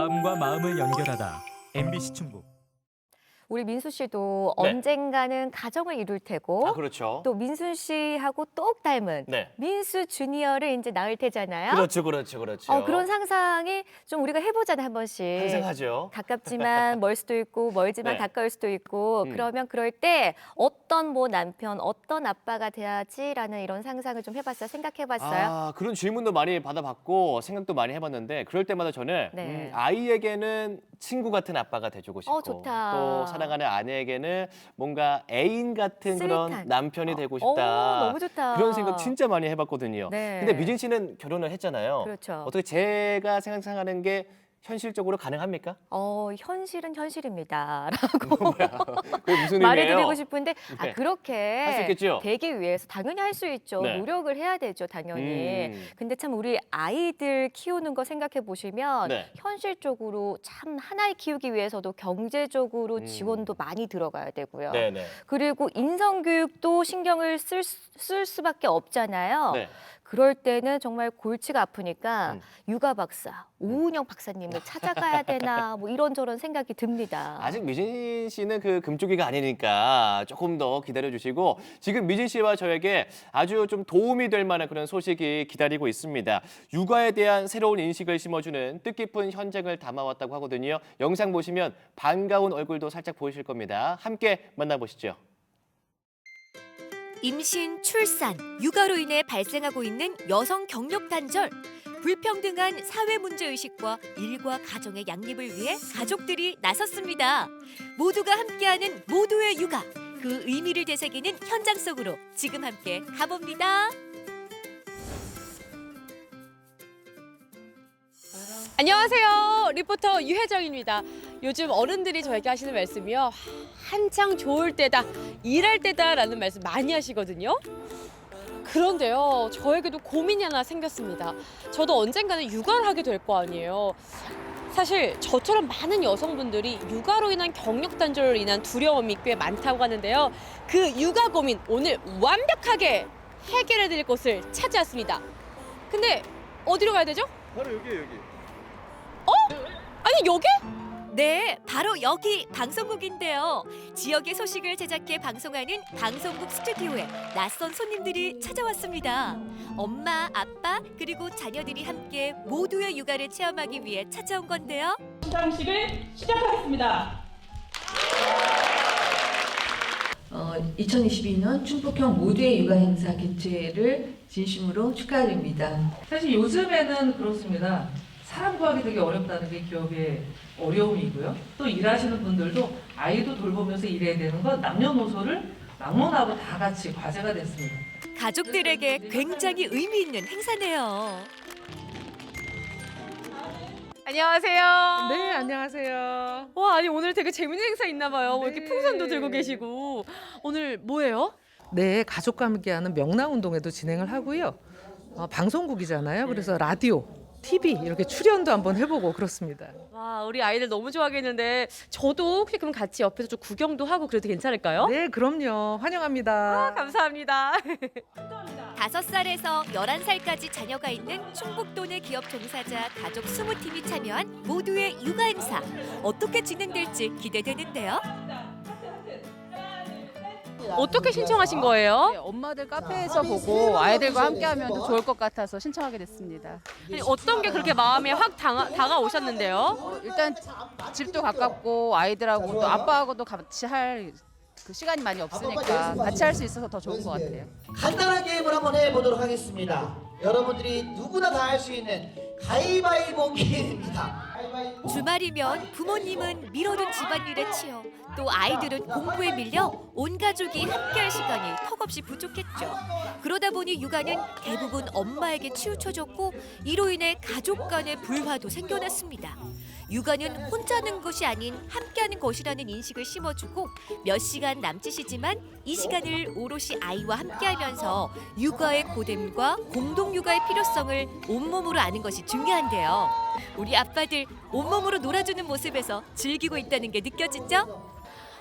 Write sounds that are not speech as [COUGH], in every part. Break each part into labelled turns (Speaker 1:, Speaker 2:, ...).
Speaker 1: 마음과 마음을 연결하다. MBC 충북.
Speaker 2: 우리 민수 씨도
Speaker 3: 네.
Speaker 2: 언젠가는 가정을 이룰 테고
Speaker 3: 아, 그렇죠.
Speaker 2: 또 민수 씨하고 똑 닮은
Speaker 3: 네.
Speaker 2: 민수 주니어를 이제 낳을 테잖아요.
Speaker 3: 그렇죠, 그렇죠, 그렇죠.
Speaker 2: 어, 그런 상상이 좀 우리가 해보잖아요 한 번씩.
Speaker 3: 상상하죠.
Speaker 2: 가깝지만 멀 수도 있고 멀지만
Speaker 3: 네.
Speaker 2: 가까울 수도 있고
Speaker 3: 음.
Speaker 2: 그러면 그럴 때 어떤 뭐 남편 어떤 아빠가 돼야지라는 이런 상상을 좀 해봤어요 생각해봤어요
Speaker 3: 아, 그런 질문도 많이 받아봤고 생각도 많이 해봤는데 그럴 때마다 저는
Speaker 2: 네.
Speaker 3: 음, 아이에게는 친구 같은 아빠가 돼주고 싶고
Speaker 2: 어, 좋다.
Speaker 3: 또 사랑하는 아내에게는 뭔가 애인 같은 그런
Speaker 2: 스윗한.
Speaker 3: 남편이 되고
Speaker 2: 어,
Speaker 3: 싶다.
Speaker 2: 너무 좋다
Speaker 3: 그런 생각 진짜 많이 해봤거든요.
Speaker 2: 네.
Speaker 3: 근데 미진 씨는 결혼을 했잖아요.
Speaker 2: 그렇죠
Speaker 3: 어떻게 제가 생각하는 게 현실적으로 가능합니까?
Speaker 2: 어 현실은 현실입니다 [LAUGHS] [LAUGHS]
Speaker 3: 그게 무슨 의미예요?
Speaker 2: 말해드리고 싶은데 아
Speaker 3: 네.
Speaker 2: 그렇게
Speaker 3: 할수 있겠죠?
Speaker 2: 되기 위해서 당연히 할 수 있죠
Speaker 3: 네.
Speaker 2: 노력을 해야 되죠 당연히
Speaker 3: 음.
Speaker 2: 근데 참 우리 아이들 키우는 거 생각해 보시면
Speaker 3: 네.
Speaker 2: 현실적으로 참 하나의 키우기 위해서도 경제적으로
Speaker 3: 음.
Speaker 2: 지원도 많이 들어가야 되고요.
Speaker 3: 네네.
Speaker 2: 그리고 인성 교육도 신경을 쓸, 수- 쓸 수밖에 없잖아요.
Speaker 3: 네.
Speaker 2: 그럴 때는 정말 골치가 아프니까
Speaker 3: 음.
Speaker 2: 육아 박사 오은영 박사님을 찾아가야 [LAUGHS] 되나 뭐 이런저런 생각이 듭니다.
Speaker 3: 아직 미진 씨는 그 금쪽이가 아니니까 조금 더 기다려 주시고 지금 미진 씨와 저에게 아주 좀 도움이 될 만한 그런 소식이 기다리고 있습니다. 육아에 대한 새로운 인식을 심어주는 뜻깊은 현장을 담아왔다고 하거든요. 영상 보시면 반가운 얼굴도 살짝 보이실 겁니다. 함께 만나보시죠.
Speaker 2: 임신, 출산, 육아로 인해 발생하고 있는 여성 경력 단절. 불평등한 사회 문제 의식과 일과 가정의 양립을 위해 가족들이 나섰습니다. 모두가 함께하는 모두의 육아. 그 의미를 되새기는 현장 속으로 지금 함께 가봅니다.
Speaker 4: 안녕하세요. 리포터 유혜정입니다. 요즘 어른들이 저에게 하시는 말씀이요. 한창 좋을 때다, 일할 때다라는 말씀 많이 하시거든요. 그런데요, 저에게도 고민이 하나 생겼습니다. 저도 언젠가는 육아를 하게 될 거 아니에요. 사실 저처럼 많은 여성분들이 육아로 인한 경력 단절로 인한 두려움이 꽤 많다고 하는데요. 그 육아 고민 오늘 완벽하게 해결해 드릴 곳을 찾아왔습니다. 근데 어디로 가야 되죠?
Speaker 5: 바로 여기 여기.
Speaker 4: 아니 여기?
Speaker 2: 네, 바로 여기 방송국인데요. 지역의 소식을 제작해 방송하는 방송국 스튜디오에 낯선 손님들이 찾아왔습니다. 엄마, 아빠, 그리고 자녀들이 함께 모두의 육아를 체험하기 위해 찾아온 건데요.
Speaker 6: 시상식을 시작하겠습니다.
Speaker 7: 어, 2022년 충북형 모두의 육아 행사 개최를 진심으로 축하드립니다. 사실 요즘에는 그렇습니다. 사람 구하기 되게 어렵다는 게 기업의 어려움이고요. 또 일하시는 분들도 아이도 돌보면서 일해야 되는 건 남녀노소를 막론하고 다 같이 과제가 됐습니다.
Speaker 2: 가족들에게 굉장히 의미 있는 행사네요.
Speaker 4: 안녕하세요.
Speaker 8: 네, 안녕하세요.
Speaker 4: 와, 아니 오늘 되게 재밌는 행사 있나 봐요. 뭐 이렇게
Speaker 8: 네.
Speaker 4: 풍선도 들고 계시고. 오늘 뭐예요?
Speaker 8: 네, 가족과 함께하는 명랑 운동회도 진행을 하고요. 어, 방송국이잖아요. 그래서 라디오, TV 이렇게 출연도 한번 해보고 그렇습니다.
Speaker 4: 와, 우리 아이들 너무 좋아하겠는데 저도 혹시 그럼 같이 옆에서 좀 구경도 하고 그래도 괜찮을까요?
Speaker 8: 네, 그럼요. 환영합니다.
Speaker 4: 감사합니다. [LAUGHS]
Speaker 2: 다섯 살에서 열한 살까지 자녀가 있는 충북도 내 기업 종사자 가족 20팀이 참여한 모두의 육아 행사. 어떻게 진행될지 기대되는데요.
Speaker 4: 어떻게 신청하신 거예요?
Speaker 9: 네, 엄마들 카페에서 보고 아이들과 함께하면 더 좋을 것 같아서 신청하게 됐습니다.
Speaker 4: 아니, 어떤 게 그렇게 마음에 확 다가, 다가오셨는데요?
Speaker 9: 어, 일단 집도 가깝고 아이들하고 또 아빠하고도 같이 할 그 시간이 많이 없으니까 같이 할 수 있어서 더 좋은 것 같아요.
Speaker 10: 간단한 게임을 한번 해보도록 하겠습니다. 여러분들이 누구나 다 할 수 있는 가위바위보 게임입니다.
Speaker 2: 주말이면 부모님은 미뤄둔 집안일에 치여 또 아이들은 공부에 밀려 온 가족이 함께할 시간이 턱없이 부족했죠. 그러다 보니 육아는 대부분 엄마에게 치우쳐졌고 이로 인해 가족 간의 불화도 생겨났습니다. 육아는 혼자 하는 것이 아닌 함께하는 것이라는 인식을 심어주고 몇 시간 남짓이지만 이 시간을 오롯이 아이와 함께하면서 육아의 고됨과 공동 육아의 필요성을 온몸으로 아는 것이 중요한데요. 우리 아빠들 온몸으로 놀아주는 모습에서 즐기고 있다는 게 느껴지죠?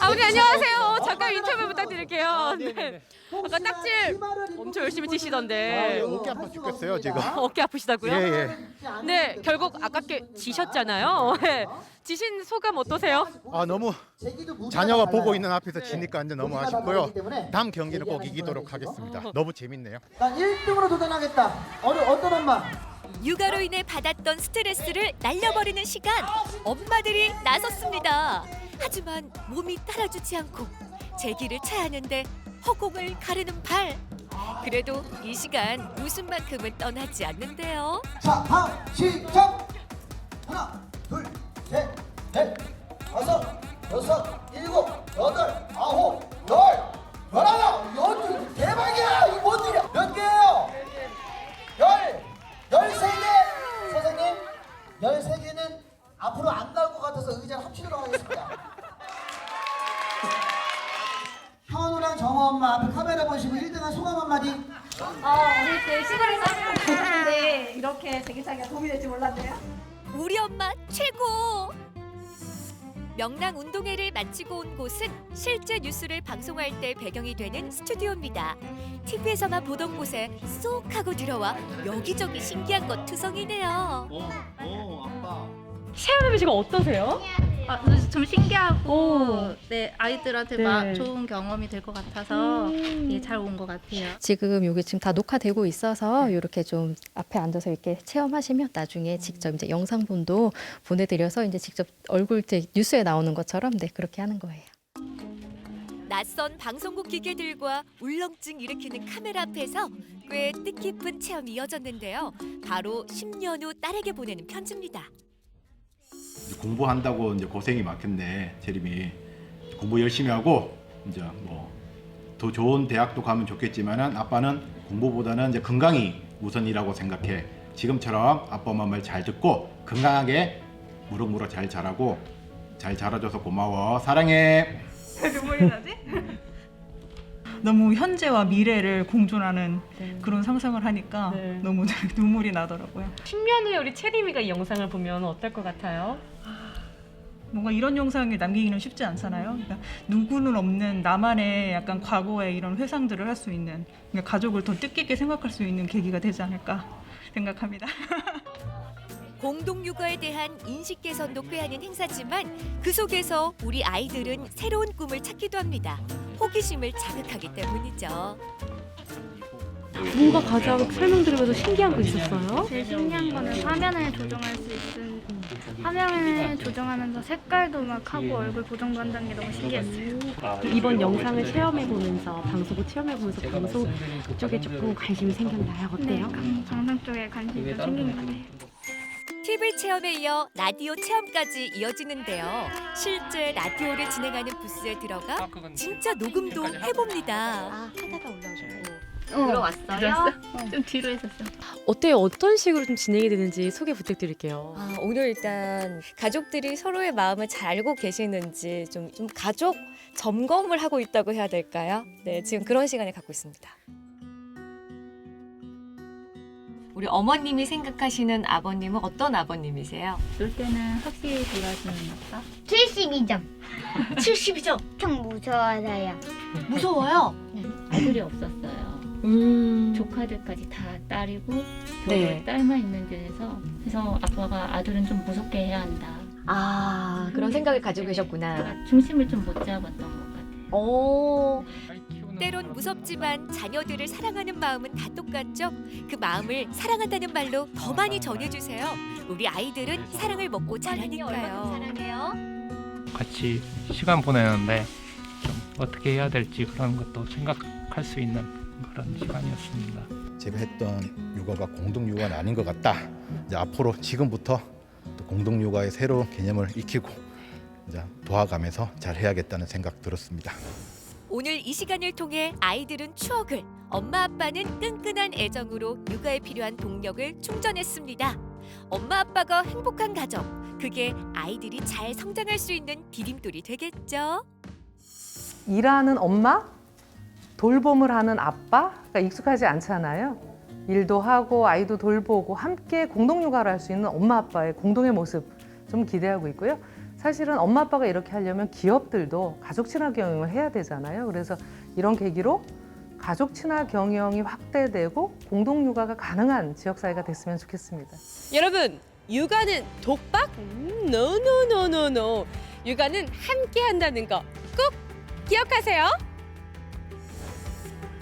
Speaker 4: 아버님 안녕하세요. 잠깐 인터뷰 부탁드릴게요. 네. 아까 딱질 엄청 열심히 치시던데.
Speaker 5: 어깨 아파 죽겠어요 지금.
Speaker 4: 어깨 아프시다고요?
Speaker 5: 예 예.
Speaker 4: 네, 결국 아깝게 지셨잖아요. 네. 지신 소감 어떠세요?
Speaker 5: 아 너무 자녀가 보고 있는 앞에서 지니까 이제 너무 아쉽고요. 다음 경기는 꼭 이기도록 하겠습니다. 너무 재밌네요.
Speaker 10: 난 1등으로 도전하겠다. 어느 어떤 엄마?
Speaker 2: 육아로 인해 받았던 스트레스를 날려버리는 시간 엄마들이 나섰습니다. 하지만 몸이 따라주지 않고 제기를 쳐야 하는데 허공을 가르는 발. 그래도 이 시간 웃음만큼은 떠나지 않는데요.
Speaker 10: 자, 다음 시작. 하나, 둘, 셋, 넷, 다섯, 여섯, 일곱, 여덟, 아홉, 열, 열하나, 열둘, 대박이야! 이거 뭔 일이야? 몇 개예요? 열, 열세 개. 선생님, 열세 개는 앞으로 안 나올 것 같아서 의자를 합치도록 하겠습니다. 현우랑 정호 엄마 앞에 카메라 보시고 1등한 소감 한마디.
Speaker 11: 아, 어릴 때 시골에서 했는데 이렇게 제기차기가 도움이 될지 몰랐네요.
Speaker 2: 우리 엄마 최고! 명랑 운동회를 마치고 온 곳은 실제 뉴스를 방송할 때 배경이 되는 스튜디오입니다. TV에서만 보던 곳에 쏙 하고 들어와 여기저기 신기한 것 투성이네요.
Speaker 4: 체험해 보 시고 어떠세요?
Speaker 11: 아, 좀 신기하고 네 아이들한테 마- 좋은 경험이 될 것 같아서 예, 잘 온 것 같아요.
Speaker 12: 지금 여기 지금 다 녹화되고 있어서 이렇게 좀 앞에 앉아서 이렇게 체험하시면 나중에 직접 이제 영상본도 보내드려서 이제 직접 얼굴 이제 뉴스에 나오는 것처럼 네 그렇게 하는 거예요.
Speaker 2: 낯선 방송국 기계들과 울렁증 일으키는 카메라 앞에서 꽤 뜻깊은 체험이 이어졌는데요. 바로 10년 후 딸에게 보내는 편지입니다.
Speaker 5: 공부한다고 이제 고생이 많겠네 재림이 공부 열심히 하고 이제 뭐 더 좋은 대학도 가면 좋겠지만은 아빠는 공부보다는 이제 건강이 우선이라고 생각해 지금처럼 아빠 엄마 말잘 듣고 건강하게 무럭무럭 잘 자라고 잘 자라줘서 고마워 사랑해.
Speaker 11: 눈물이 나지? [LAUGHS]
Speaker 6: 너무 현재와 미래를 공존하는 그런 상상을 하니까
Speaker 4: 네.
Speaker 6: 너무 눈물이 나더라고요.
Speaker 4: 10년 후에 우리 채림이가 이 영상을 보면 어떨 것 같아요?
Speaker 6: 뭔가 이런 영상을 남기기는 쉽지 않잖아요. 그러니까 누구는 없는 나만의 약간 과거의 이런 회상들을 할 수 있는 그러니까 가족을 더 뜻깊게 생각할 수 있는 계기가 되지 않을까 생각합니다. [LAUGHS]
Speaker 2: 공동 육아에 대한 인식 개선도 꾀하는 행사지만 그 속에서 우리 아이들은 새로운 꿈을 찾기도 합니다. 호기심을 자극하기 때문이죠.
Speaker 4: 뭔가 가장 설명드리면서 신기한 거 있었어요?
Speaker 11: 제일 신기한 거는 화면을 조정할 수 있는 화면을 조정하면서 색깔도 막 하고 얼굴 보정도 한다는 게 너무 신기했어요.
Speaker 4: 이번 영상을 체험해 보면서 방송을 체험해 보면서 방송 쪽에 조금 관심이 생겼나요?
Speaker 11: 네, 방- 방송 쪽에 관심이 좀 생긴 것 같아요.
Speaker 2: TV 체험에 이어 라디오 체험까지 이어지는데요. 실제 라디오를 진행하는 부스에 들어가 진짜 녹음도 해봅니다.
Speaker 12: 아 하다가 올라 오셨고.
Speaker 11: 들어왔어요? 좀 뒤로 했었어요.
Speaker 4: 어때요? 어떤 식으로 좀 진행이 되는지 소개 부탁드릴게요.
Speaker 12: 아, 오늘 일단 가족들이 서로의 마음을 잘 알고 계시는지 좀, 좀 가족 점검을 하고 있다고 해야 될까요? 네, 지금 그런 시간을 갖고 있습니다. 우리 어머님이 생각하시는 아버님은 어떤 아버님이세요?
Speaker 11: 놀 때는 확실히 돌아주는 아빠.
Speaker 13: 72점. 72점. 엄청 무서워서요.
Speaker 12: 무서워요?
Speaker 11: 아들이 없었어요.
Speaker 12: 음.
Speaker 11: 조카들까지 다 딸이고 저
Speaker 12: 네.
Speaker 11: 딸만 있는 데서 그래서 아빠가 아들은 좀 무섭게 해야 한다.
Speaker 12: 아, 그런 생각을 가지고 계셨구나.
Speaker 11: 제가 중심을 좀 못 잡았던 것 같아요.
Speaker 12: 오.
Speaker 2: 때론 무섭지만 자녀들을 사랑하는 마음은 다 똑같죠? 그 마음을 사랑한다는 말로 더 많이 전해주세요. 우리 아이들은 사랑을 먹고 자라니까요.
Speaker 12: 사랑해요.
Speaker 1: 같이 시간 보내는데 좀 어떻게 해야 될지 그런 것도 생각할 수 있는 그런 시간이었습니다.
Speaker 5: 제가 했던 육아가 공동 육아는 아닌 것 같다. 이제 앞으로 지금부터 또 공동 육아의 새로운 개념을 익히고 이제 도와가면서 잘 해야겠다는 생각 들었습니다.
Speaker 2: 오늘 이 시간을 통해 아이들은 추억을, 엄마 아빠는 끈끈한 애정으로 육아에 필요한 동력을 충전했습니다. 엄마 아빠가 행복한 가정, 그게 아이들이 잘 성장할 수 있는 디딤돌이 되겠죠.
Speaker 8: 일하는 엄마, 돌봄을 하는 아빠가 익숙하지 않잖아요. 일도 하고 아이도 돌보고 함께 공동 육아를 할 수 있는 엄마 아빠의 공동의 모습 좀 기대하고 있고요. 사실은 엄마 아빠가 이렇게 하려면 기업들도 가족 친화 경영을 해야 되잖아요. 그래서 이런 계기로 가족 친화 경영이 확대되고 공동 육아가 가능한 지역 사회가 됐으면 좋겠습니다.
Speaker 4: 여러분, 육아는 독박? 음, 노노노노노. 육아는 함께 한다는 거 꼭 기억하세요.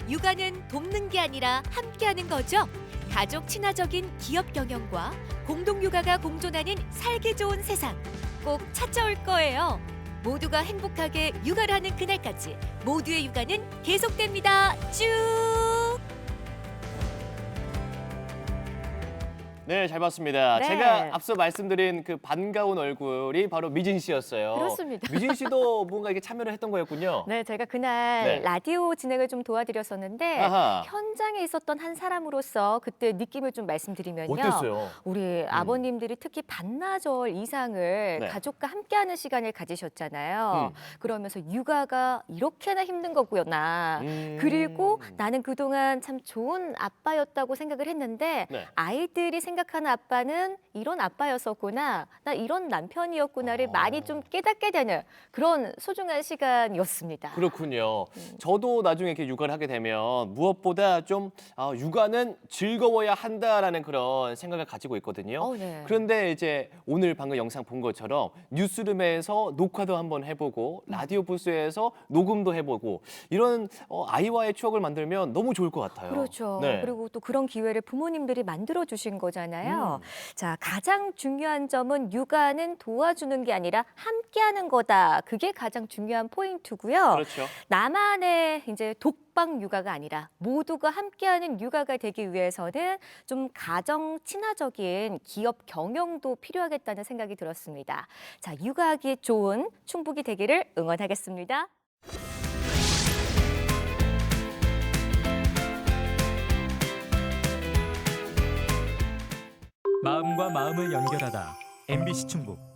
Speaker 2: 육아는 돕는 게 아니라 함께하는 거죠. 가족 친화적인 기업 경영과 공동 육아가 공존하는 살기 좋은 세상 꼭 찾아올 거예요. 모두가 행복하게 육아를 하는 그날까지 모두의 육아는 계속됩니다. 쭉.
Speaker 3: 네, 잘 봤습니다.
Speaker 2: 네.
Speaker 3: 제가 앞서 말씀드린 그 반가운 얼굴이 바로 미진 씨였어요.
Speaker 14: 그렇습니다.
Speaker 3: 미진 씨도 뭔가 이렇게 참여를 했던 거였군요.
Speaker 14: 네, 제가 그날
Speaker 3: 네.
Speaker 14: 라디오 진행을 좀 도와드렸었는데
Speaker 3: 아하.
Speaker 14: 현장에 있었던 한 사람으로서 그때 느낌을 좀 말씀드리면요.
Speaker 3: 어땠어요?
Speaker 14: 우리 아버님들이 특히 반나절 이상을
Speaker 3: 네.
Speaker 14: 가족과 함께하는 시간을 가지셨잖아요.
Speaker 3: 음.
Speaker 14: 그러면서 육아가 이렇게나 힘든 거구나.
Speaker 3: 음.
Speaker 14: 그리고 나는 그동안 참 좋은 아빠였다고 생각을 했는데
Speaker 3: 네.
Speaker 14: 아이들이 생각 하는 아빠는 이런 아빠였었구나. 나 이런 남편이었구나를
Speaker 3: 어.
Speaker 14: 많이 좀 깨닫게 되는 그런 소중한 시간이었습니다.
Speaker 3: 그렇군요.
Speaker 14: 음.
Speaker 3: 저도 나중에 이렇게 육아를 하게 되면 무엇보다 좀 아, 육아는 즐거워야 한다라는 그런 생각을 가지고 있거든요.
Speaker 14: 어, 네.
Speaker 3: 그런데 이제 오늘 방금 영상 본 것처럼 뉴스룸에서 녹화도 한번 해보고
Speaker 14: 음.
Speaker 3: 라디오 부스에서 녹음도 해보고 이런 어, 아이와의 추억을 만들면 너무 좋을 것 같아요.
Speaker 14: 그렇죠.
Speaker 3: 네.
Speaker 14: 그리고 또 그런 기회를 부모님들이 만들어 주신 거잖아요.
Speaker 3: 음.
Speaker 14: 자, 가장 중요한 점은 육아는 도와주는 게 아니라 함께하는 거다. 그게 가장 중요한 포인트고요.
Speaker 3: 그렇죠.
Speaker 14: 나만의 이제 독방 육아가 아니라 모두가 함께하는 육아가 되기 위해서는 좀 가정 친화적인 기업 경영도 필요하겠다는 생각이 들었습니다. 자, 육아하기 좋은 충북이 되기를 응원하겠습니다.
Speaker 15: 마음과 마음을 연결하다. MBC 충북